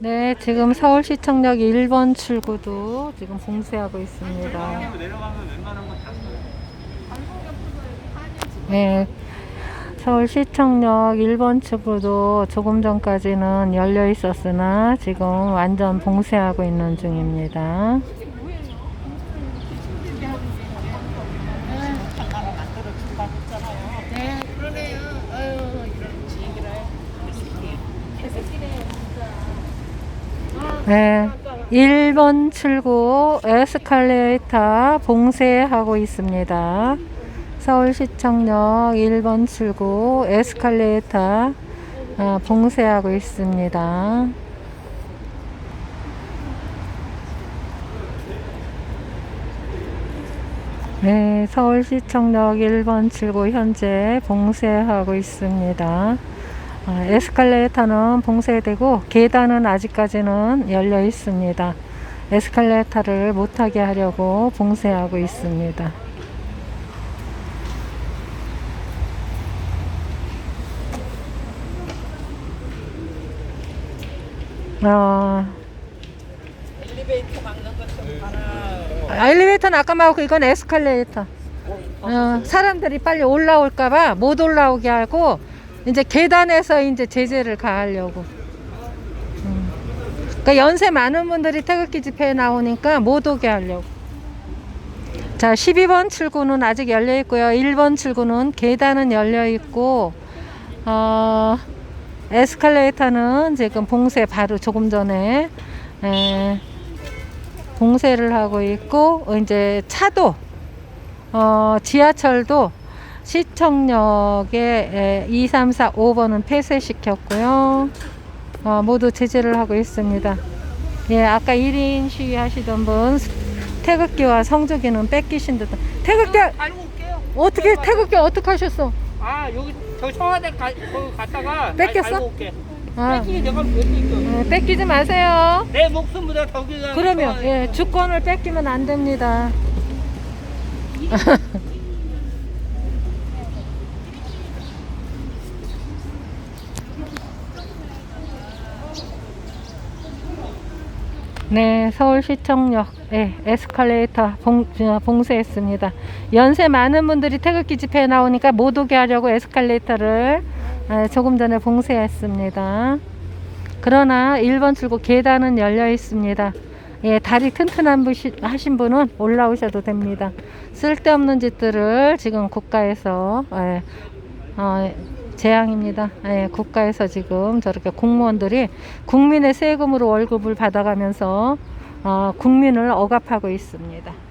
네, 지금 서울시청역 1번 출구도 지금 봉쇄하고 있습니다. 네, 서울시청역 1번 출구도 조금 전까지는 열려 있었으나 지금 완전 봉쇄하고 있는 중입니다. 네, 그러네요. 아유, 이런 지기를 네, 1번 출구 에스컬레이터 봉쇄하고 있습니다. 서울시청역 1번 출구 에스컬레이터 어, 봉쇄하고 있습니다. 네, 서울시청역 1번 출구 현재 봉쇄하고 있습니다. 아, 에스컬레이터는 봉쇄되고 계단은 아직까지는 열려 있습니다. 에스컬레이터를 못 타게 하려고 봉쇄하고 있습니다. 어, 엘리베이터 막는 것좀 봐라. 아, 엘리베이터는 아까 말고 이건 에스컬레이터. 어, 사람들이 빨리 올라올까봐 못 올라오게 하고 이제 계단에서 이제 제재를 가하려고. 음. 그러니까 연세 많은 분들이 태극기 집회에 나오니까 못 오게 하려고. 자, 12번 출구는 아직 열려 있고요. 1번 출구는 계단은 열려 있고, 어, 에스컬레이터는 지금 봉쇄 바로 조금 전에 에, 봉쇄를 하고 있고 어, 이제 차도 어, 지하철도 시청역에 에, 2, 3, 4, 5번은 폐쇄시켰고요. 어, 모두 제재를 하고 있습니다. 예, 아까 1인 시위 하시던 분 태극기와 성조기는 뺏기신 듯. 태극기 알고 올게요. 어떻게 태극기 어떻게 하셨어? 아, 여기 저 청와대 가, 거기 갔다가 뺏겼어? 알고 올게. 아, 뺏기게 내가? 예, 뺏기지 마세요. 내 목숨보다 더 귀한 그러면. 예, 주권을 뺏기면 안 됩니다. 네, 서울시청역 예, 에스컬레이터 봉, 어, 봉쇄했습니다. 연세 많은 분들이 태극기 집회에 나오니까 못 오게 하려고 에스컬레이터를 예, 조금 전에 봉쇄했습니다. 그러나 1번 출구 계단은 열려 있습니다. 예, 다리 튼튼한 부시, 하신 분은 올라오셔도 됩니다. 쓸데없는 짓들을 지금 국가에서 예, 어, 재앙입니다. 예, 국가에서 지금 저렇게 공무원들이 국민의 세금으로 월급을 받아가면서 어, 국민을 억압하고 있습니다.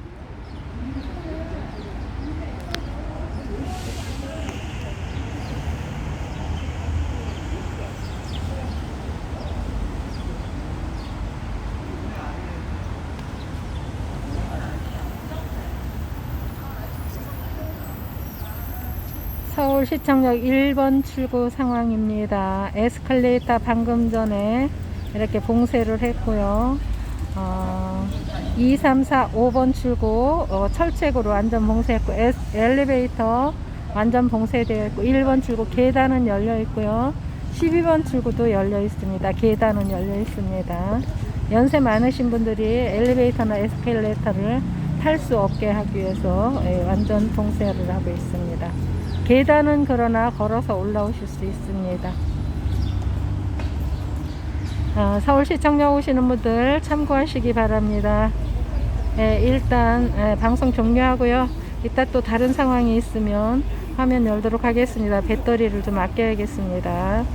서울시청역 1번 출구 상황입니다. 에스컬레이터 방금 전에 이렇게 봉쇄를 했고요. 어, 2, 3, 4, 5번 출구 어, 철책으로 완전 봉쇄했고 에스, 엘리베이터 완전 봉쇄되어 있고 1번 출구 계단은 열려 있고요. 12번 출구도 열려 있습니다. 계단은 열려 있습니다. 연세 많으신 분들이 엘리베이터나 에스컬레이터를 탈 수 없게 하기 위해서 예, 완전 봉쇄를 하고 있습니다. 계단은 그러나 걸어서 올라오실 수 있습니다. 아, 서울시청역 오시는 분들 참고하시기 바랍니다. 예, 일단 예, 방송 종료하고요. 이따 또 다른 상황이 있으면 화면 열도록 하겠습니다. 배터리를 좀 아껴야겠습니다.